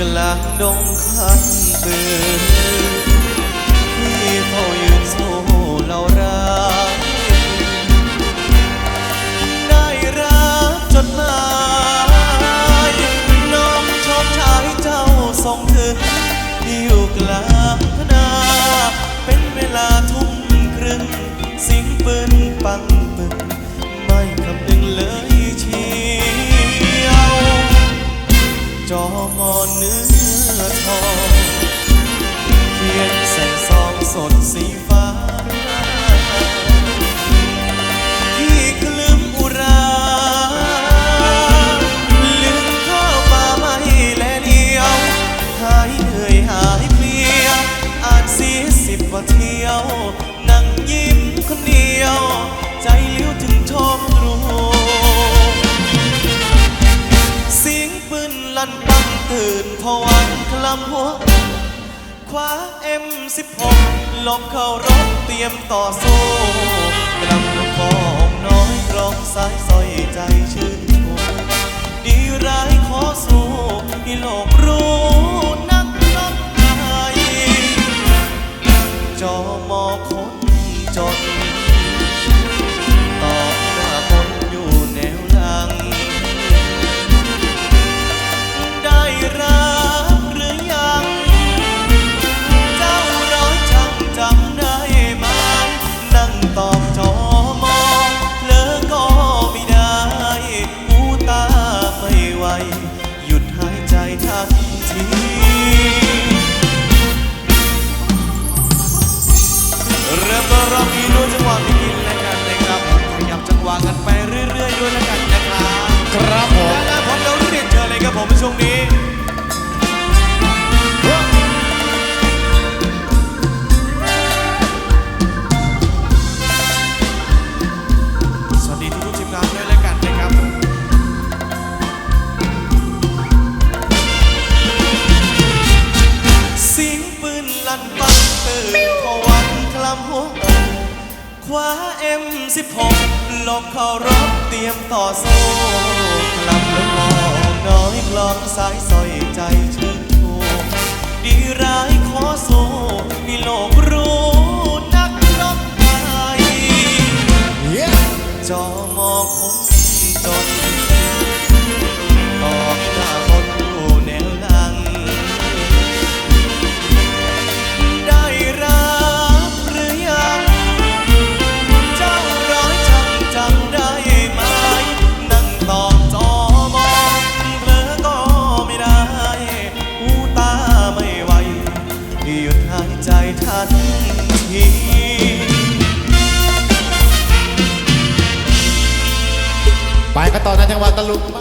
กลางดงคันปืนที่เฝ้ายืนสู้เราร้ายได้รับจดหมายน้องชอบชายเจ้าส่งถึงอยู่กลาง จอมอเนื้อทองเขียนใส่ซองสดสีฟ้าที่คลืมอุราลืมข้าวปลาไม่แลเดียว หายเหนื่อยหายเพลียอ่านสียสิบกว่าเที่ยว นั่งยิ้มคนเดียว ใจเลี้ยวถึงชม ลำหัวคว้า M16 หลบเข้ารถเตรียมต่อสู้กลำลูกคองน้อยร้องสายสอยใจชื่นชมดีร้ายขอสู้ให้โลกรู้นักรบไทยจอมอคนจน งนี้สวัสดีทุกๆทีมงานด้วยแล้วกันนะครับสียงปืนลั่นปังเตื่นพวันคลำหัวอกคว้า M16 หลบเข้ารบเตรียมต่อสู้กลับแล้วมอง น้อยกลองสายสอยใจ นทีไปกันต่อในจังหวัดตะลุงมา